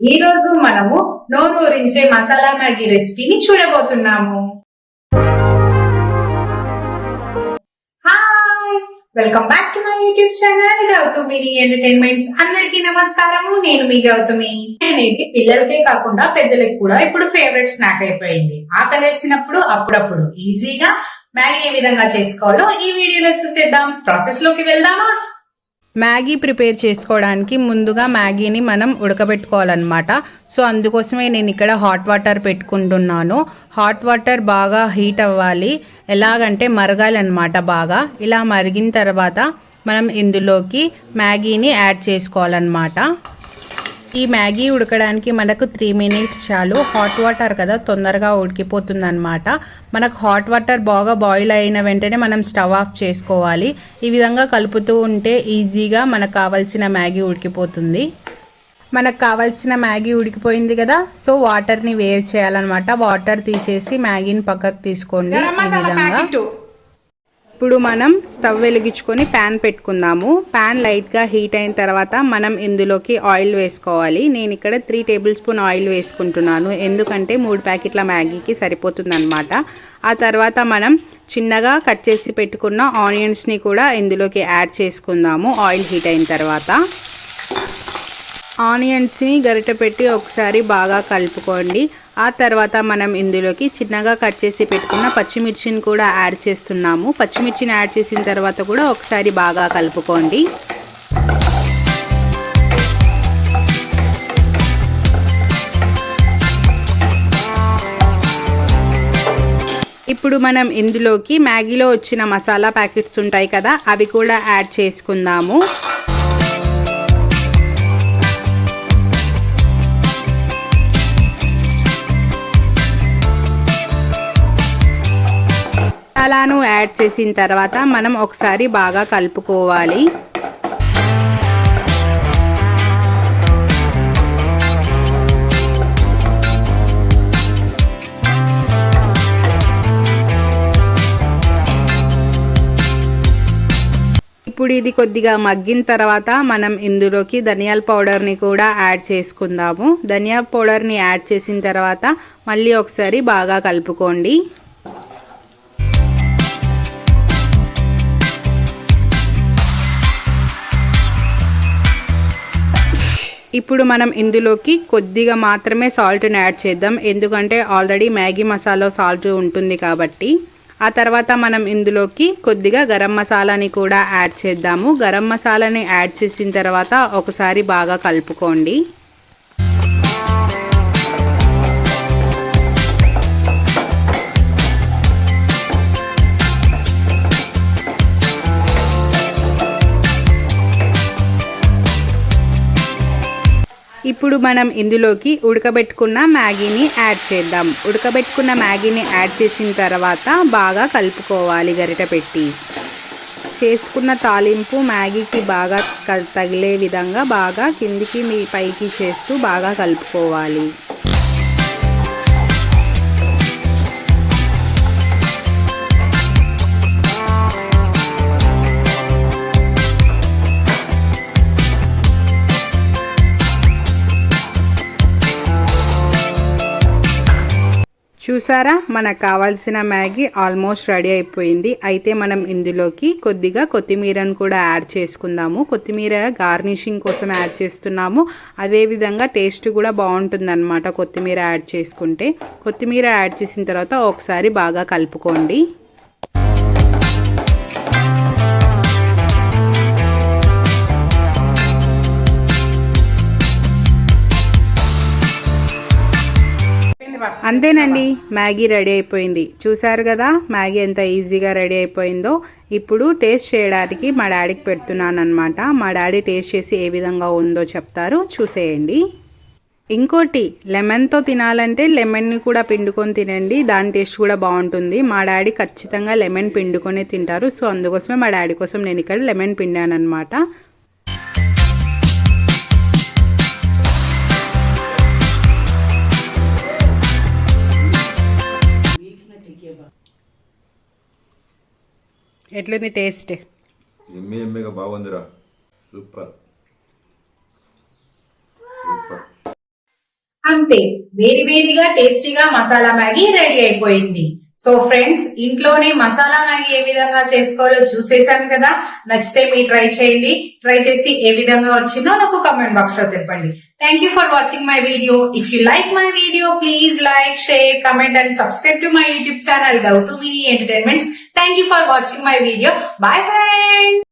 ఈ రోజు మనము నోరూరించే మసాలా మ్యాగీ రెసిపీని చూడబోతున్నాము. Hi welcome back to my YouTube channel Gautami entertainments అందరికీ నమస్కారము నేను మీ గౌతమి. అనేది పిల్లలకే కాకుండా పెద్దలకి కూడా ఇప్పుడు ఫేవరెట్ స్నాక్ అయిపోయింది. ఆకలేసినప్పుడు అప్పుడప్పుడు ఈజీగా మ్యాగీ ఏ విధంగా చేసుకోవాలో ఈ వీడియోలో చూసేద్దాం. ప్రాసెస్లోకి వెళ్దామా? మ్యాగీ ప్రిపేర్ చేసుకోవడానికి ముందుగా మ్యాగీని మనం ఉడకబెట్టుకోవాలన్నమాట. సో అందుకోసమే నేను ఇక్కడ హాట్ వాటర్ పెట్టుకుంటున్నాను. హాట్ వాటర్ బాగా హీట్ అవ్వాలి. ఎలాగంటే మరగాలన్నమాట బాగా. ఇలా మరిగిన తర్వాత మనం ఇందులోకి మ్యాగీని యాడ్ చేసుకోవాలన్నమాట. ఈ మ్యాగీ ఉడకడానికి మనకు త్రీ మినిట్స్ చాలు. హాట్ వాటర్ కదా తొందరగా ఉడికిపోతుంది అనమాట మనకు హాట్ వాటర్ బాగా బాయిల్ అయిన వెంటనే మనం స్టవ్ ఆఫ్ చేసుకోవాలి. ఈ విధంగా కలుపుతూ ఉంటే ఈజీగా మనకు కావాల్సిన మ్యాగీ ఉడికిపోతుంది. మనకు కావాల్సిన మ్యాగీ ఉడికిపోయింది కదా సో వాటర్ని వేరు చేయాలన్నమాట. వాటర్ తీసేసి మ్యాగీని పక్కకు తీసుకోండి ఈ విధంగా. ఇప్పుడు మనం స్టవ్ వెలిగించుకొని ప్యాన్ పెట్టుకుందాము. ప్యాన్ లైట్గా హీట్ అయిన తర్వాత మనం ఇందులోకి ఆయిల్ వేసుకోవాలి. నేను ఇక్కడ త్రీ టేబుల్ స్పూన్ ఆయిల్ వేసుకుంటున్నాను. ఎందుకంటే మూడు ప్యాకెట్ల మ్యాగీకి సరిపోతుందన్నమాట. ఆ తర్వాత మనం చిన్నగా కట్ చేసి పెట్టుకున్న ఆనియన్స్ని కూడా ఇందులోకి యాడ్ చేసుకుందాము. ఆయిల్ హీట్ అయిన తర్వాత. ఆనియన్స్ని గరిట పెట్టి ఒకసారి బాగా కలుపుకోండి. ఆ తర్వాత మనం ఇందులోకి చిన్నగా కట్ చేసి పెట్టుకున్న పచ్చిమిర్చిని కూడా యాడ్ చేస్తున్నాము. పచ్చిమిర్చిని యాడ్ చేసిన తర్వాత కూడా ఒకసారి బాగా కలుపుకోండి. ఇప్పుడు మనం ఇందులోకి మ్యాగీలో వచ్చిన మసాలా ప్యాకెట్స్ ఉంటాయి కదా అవి కూడా యాడ్ చేసుకుందాము. మసాలాను యాడ్ చేసిన తర్వాత మనం ఒకసారి బాగా కలుపుకోవాలి. ఇప్పుడు ఇది కొద్దిగా మగ్గిన తర్వాత మనం ఇందులోకి ధనియాల పౌడర్ని కూడా యాడ్ చేసుకుందాము. ధనియా పౌడర్ని యాడ్ చేసిన తర్వాత మళ్ళీ ఒకసారి బాగా కలుపుకోండి. ఇప్పుడు మనం ఇందులోకి కొద్దిగా మాత్రమే సాల్ట్ని యాడ్ చేద్దాం. ఎందుకంటే ఆల్రెడీ మ్యాగీ మసాలా సాల్ట్ ఉంటుంది కాబట్టి. ఆ తర్వాత మనం ఇందులోకి కొద్దిగా గరం మసాలాని కూడా యాడ్ చేద్దాము. గరం మసాలాని యాడ్ చేసిన తర్వాత ఒకసారి బాగా కలుపుకోండి. ఇప్పుడు మనం ఇందులోకి ఉడకబెట్టుకున్న మ్యాగీని యాడ్ చేద్దాం. ఉడకబెట్టుకున్న మ్యాగీని యాడ్ చేసిన తర్వాత బాగా కలుపుకోవాలి గరిట పెట్టి. చేసుకున్న తాలింపు మ్యాగీకి బాగా క- తగిలే విధంగా బాగా కిందికి మీ పైకి చేస్తూ బాగా కలుపుకోవాలి. చూసారా? మనకు కావాల్సిన మ్యాగీ ఆల్మోస్ట్ రెడీ అయిపోయింది. అయితే మనం ఇందులోకి కొద్దిగా కొత్తిమీరను కూడా యాడ్ చేసుకుందాము. కొత్తిమీర గార్నిషింగ్ కోసం యాడ్ చేస్తున్నాము. అదేవిధంగా టేస్ట్ కూడా బాగుంటుందన్నమాట కొత్తిమీర యాడ్ చేసుకుంటే. కొత్తిమీర యాడ్ చేసిన తర్వాత ఒకసారి బాగా కలుపుకోండి. అంతేనండి. మ్యాగీ రెడీ అయిపోయింది. చూసారు కదా మ్యాగీ ఎంత ఈజీగా రెడీ అయిపోయిందో. ఇప్పుడు టేస్ట్ చేయడానికి మా డాడీకి పెడుతున్నాను అనమాట మా డాడీ టేస్ట్ చేసి ఏ విధంగా ఉందో చెప్తారు. చూసేయండి. ఇంకోటి లెమన్తో తినాలంటే లెమన్ని కూడా పిండుకొని తినండి. దాని టేస్ట్ కూడా బాగుంటుంది. మా డాడీ ఖచ్చితంగా లెమన్ పిండుకొని తింటారు. సో అందుకోసమే మా డాడీ కోసం నేను ఇక్కడ లెమన్ పిండాను అనమాట ఎట్లుంది టేస్ట్? ఎమ్మె ఎమ్మెగా బాగుందిరా. సూపర్. అంతే వేడి వేడిగా టేస్టీగా మసాలా మ్యాగీ రెడీ అయిపోయింది. సో ఫ్రెండ్స్ ఇంట్లోనే మసాలా మ్యాగీ ఏ విధంగా చేసుకోవాలో చూసేసాం కదా. నచ్చితే మీరు ట్రై చేయండి. ట్రై చేసి ఏ విధంగా వచ్చిందో నాకు కమెంట్ బాక్స్లో తెలపండి. Thank you for watching my video if you like my video please like share comment and subscribe to my YouTube channel Gautami entertainments Thank you for watching my video. Bye friends.